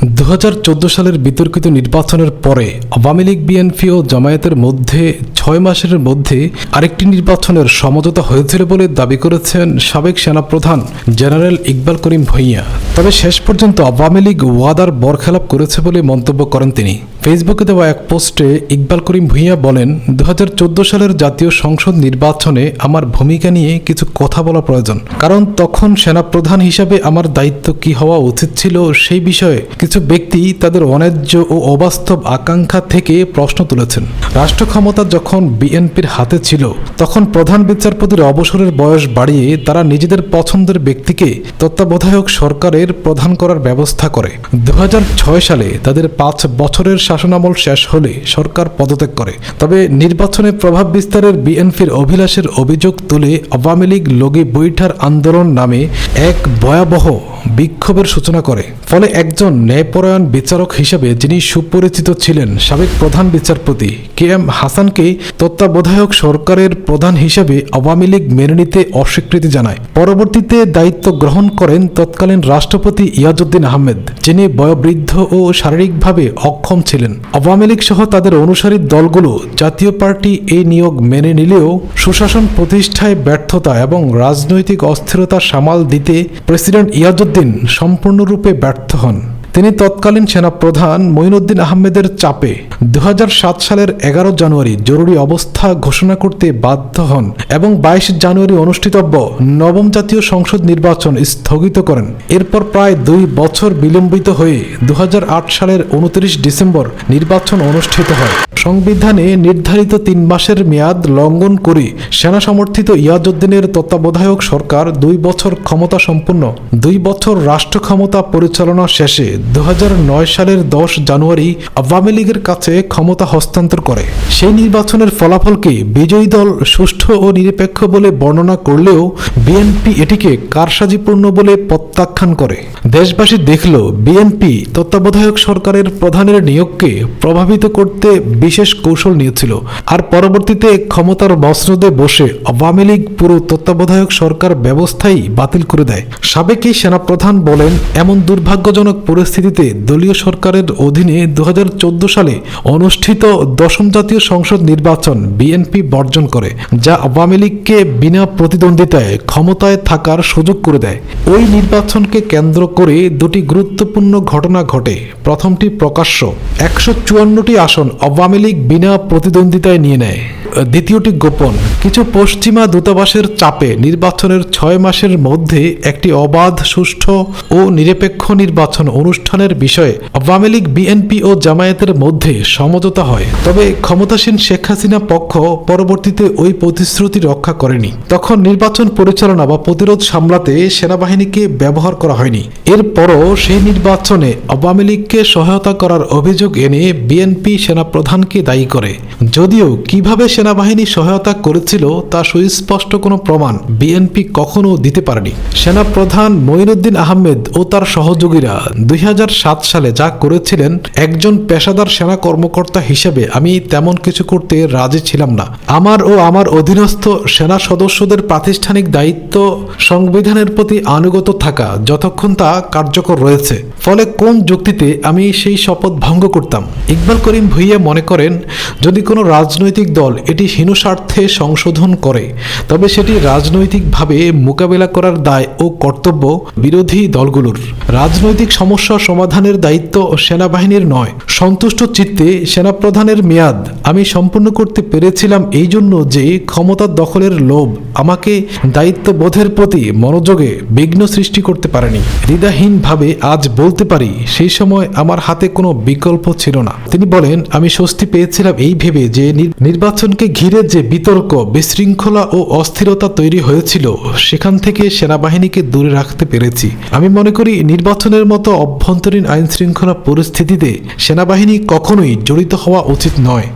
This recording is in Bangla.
দু হাজার চোদ্দ সালের বিতর্কিত নির্বাচনের পরে আওয়ামী লীগ, বিএনপি ও জামায়াতের মধ্যে ছয় মাসের মধ্যে আরেকটি নির্বাচনের সমঝোতা হয়েছিল বলে দাবি করেছেন সাবেক সেনাপ্রধান জেনারেল ইকবাল করিম ভূঁইয়া। তবে শেষ পর্যন্ত আওয়ামী লীগ ওয়াদার বরখেলাপ করেছে বলে মন্তব্য করেন তিনি। ফেসবুকে দেওয়া এক পোস্টে ইকবাল করিম ভূঁইয়া বলেন দু হাজার চোদ্দ সালের জাতীয় সংসদ নির্বাচনে আমার ভূমিকা নিয়ে কিছু কথা বলা প্রয়োজন। কারণ তখন সেনাপ্রধান হিসাবে আমার দায়িত্ব কি হওয়া উচিত ছিল সেই বিষয়ে কিছু ব্যক্তি তাদের অন্যায্য ও অবাস্তব আকাঙ্ক্ষা থেকে প্রশ্ন তুলেছেন। রাষ্ট্র ক্ষমতা যখন বিএনপির হাতে ছিল, তখন প্রধান বিচারপতির অবসরের বয়স বাড়িয়ে তারা নিজেদের পছন্দের ব্যক্তিকে তত্ত্বাবধায়ক সরকারের প্রধান করার ব্যবস্থা করে। দু হাজার ছয় সালে তাদের পাঁচ বছরের শাসনামল শেষ হলে সরকার পদত্যাগ করে। তবে নির্বাচনে প্রভাব বিস্তারের বিএনপির অভিলাষের অভিযোগ তুলে আওয়ামী লীগ লগি বৈঠার আন্দোলন নামে এক ভয়াবহ বিক্ষোভের সূচনা করে। ফলে একজন ন্যায়পরায়ণ বিচারক হিসেবে যিনি সুপরিচিত ছিলেন, সাবেক প্রধান বিচারপতি কে এম হাসানকে তত্ত্বাবধায়ক সরকারের প্রধান হিসেবে আওয়ামী লীগ মেনে নিতে অস্বীকৃতি জানায়। পরবর্তীতে দায়িত্ব গ্রহণ করেন তৎকালীন রাষ্ট্রপতি ইয়াজউদ্দিন আহমেদ, যিনি বয়োবৃদ্ধ ও শারীরিকভাবে অক্ষম ছিলেন। আওয়ামী লীগ সহ তাদের অনুসারী দলগুলো জাতীয় পার্টি এই নিয়োগ মেনে নিলেও সুশাসন প্রতিষ্ঠায় ব্যর্থতা এবং রাজনৈতিক অস্থিরতা সামাল দিতে প্রেসিডেন্ট ইয়াজউদ্দিন সম্পূর্ণরূপে ব্যর্থ হন। তিনি তৎকালীন সেনাপ্রধান মঈনুদ্দিন আহমেদের চাপে দু হাজার সাত সালের এগারো জানুয়ারি জরুরি অবস্থা ঘোষণা করতে বাধ্য হন এবং বাইশ জানুয়ারি অনুষ্ঠিতব্য নবম জাতীয় সংসদ নির্বাচন স্থগিত করেন। এরপর প্রায় দুই বছর বিলম্বিত হয়ে দু হাজার আট সালের উনত্রিশ ডিসেম্বর নির্বাচন অনুষ্ঠিত হয়। সংবিধানে নির্ধারিত তিন মাসের মেয়াদ লঙ্ঘন করে সেনা সমর্থিত ইয়াজউদ্দিনের তত্ত্বাবধায়ক সরকার দুই বছর ক্ষমতা সম্পন্ন, দুই বছর রাষ্ট্র ক্ষমতা পরিচালনা শেষে দু হাজার নয় সালের দশ জানুয়ারি আওয়ামী লীগের কাছে ক্ষমতা হস্তান্তর করে। সেই নির্বাচনের ফলাফলকে বিজয়ী দল সুষ্ঠু ও নিরপেক্ষ বলে বর্ণনা করলেও বিএনপি এটিকে কারসাজিপূর্ণ বলে প্রত্যাখ্যান করে। দেশবাসী দেখল বিএনপি তত্ত্বাবধায়ক সরকারের প্রধানের নিয়োগকে প্রভাবিত করতে বিশেষ কৌশল নিয়েছিল। আর পরবর্তীতে ক্ষমতার মসনদে বসে আওয়ামী লীগ পুরো তত্ত্বাবধায়ক সরকার ব্যবস্থাই বাতিল করে দেয়। সাবেক এই সেনাপ্রধান বলেন, এমন দুর্ভাগ্যজনক পরিস্থিতিতে দলীয় সরকারের অধীনে দু হাজার চোদ্দ সালে অনুষ্ঠিত দশম জাতীয় সংসদ নির্বাচন বিএনপি বর্জন করে, যা আওয়ামী লীগকে বিনা প্রতিদ্বন্দ্বিতায় ক্ষমতায় থাকার সুযোগ করে দেয়। ওই নির্বাচনকে কেন্দ্র করে দুটি গুরুত্বপূর্ণ ঘটনা ঘটে। প্রথমটি প্রকাশ্য, একশো চুয়ান্নটি আসন আওয়ামী লীগ বিনা প্রতিদ্বন্দ্বিতায় নিয়ে নেয়। দ্বিতীয়টি গোপন, কিছু পশ্চিমা দূতাবাসের চাপে নির্বাচনের ছয় মাসের মধ্যে একটি অবাধ, সুষ্ঠু ও নিরপেক্ষ নির্বাচন অনুষ্ঠানের বিষয়ে আওয়ামী লীগ, বিএনপি ও জামায়াতের মধ্যে সমঝোতা হয়। তবে ক্ষমতাসীন শেখ হাসিনা পক্ষ পরবর্তীতে ওই প্রতিশ্রুতি রক্ষা করেনি। তখন নির্বাচন পরিচালনা বা প্রতিরোধ সামলাতে সেনাবাহিনীকে ব্যবহার করা হয়নি। এরপরও সেই নির্বাচনে আওয়ামী লীগকে সহায়তা করার অভিযোগ এনে বিএনপি সেনাপ্রধানকে দায়ী করে। যদিও কীভাবে সেনাবাহিনী সহায়তা করেছিল তা সুস্পষ্ট কোনো প্রমাণ বিএনপি কখনো দিতে পারেনি। সেনাপ্রধান মঈনুদ্দিন আহমেদ ও তার সহযোগীরা দুই সালে যা করেছিলেন, একজন পেশাদার সেনা কর্মকর্তা হিসেবে আমি তেমন কিছু করতে রাজি ছিলাম না। আমার ও আমার অধীনস্থ সেনা সদস্যদের প্রাতিষ্ঠানিক দায়িত্ব সংবিধানের প্রতি আনুগত থাকা যতক্ষণ তা কার্যকর রয়েছে। ফলে কোন যুক্তিতে আমি সেই শপথ ভঙ্গ করতাম? ইকবাল করিম ভুইয়া মনে করেন, যদি কোনো রাজনৈতিক দল এটি হীনস্বার্থে সংশোধন করে, তবে সেটি রাজনৈতিকভাবে মোকাবেলা করার দায় ও কর্তব্য বিরোধী দলগুলোর। রাজনৈতিক সমস্যা সমাধানের দায়িত্ব সেনাবাহিনীর নয়। সন্তুষ্ট চিত্তে সেনাপ্রধানের মেয়াদ। আমি সম্পূর্ণ করতে পেরেছিলাম এই জন্য যে ক্ষমতা দখলের লোভ আমাকে দায়িত্ববোধের প্রতি মনোযোগে বিঘ্ন সৃষ্টি করতে পারেনি। হৃদয়হীনভাবে আজ বলতে পারি, সেই সময় আমার হাতে কোনো বিকল্প ছিল না। তিনি বলেন, আমি স্বস্তি পেয়েছিলাম এই ভেবে যে নির্বাচনকে ঘিরে যে বিতর্ক, বিশৃঙ্খলা ও অস্থিরতা তৈরি হয়েছিল, সেখান থেকে সেনাবাহিনীকে দূরে রাখতে পেরেছি। আমি মনে করি, নির্বাচনের মতো অভ্যন্তরীণ আইনশৃঙ্খলা পরিস্থিতিতে সেনাবাহিনী কখনোই জড়িত হওয়া উচিত নয়।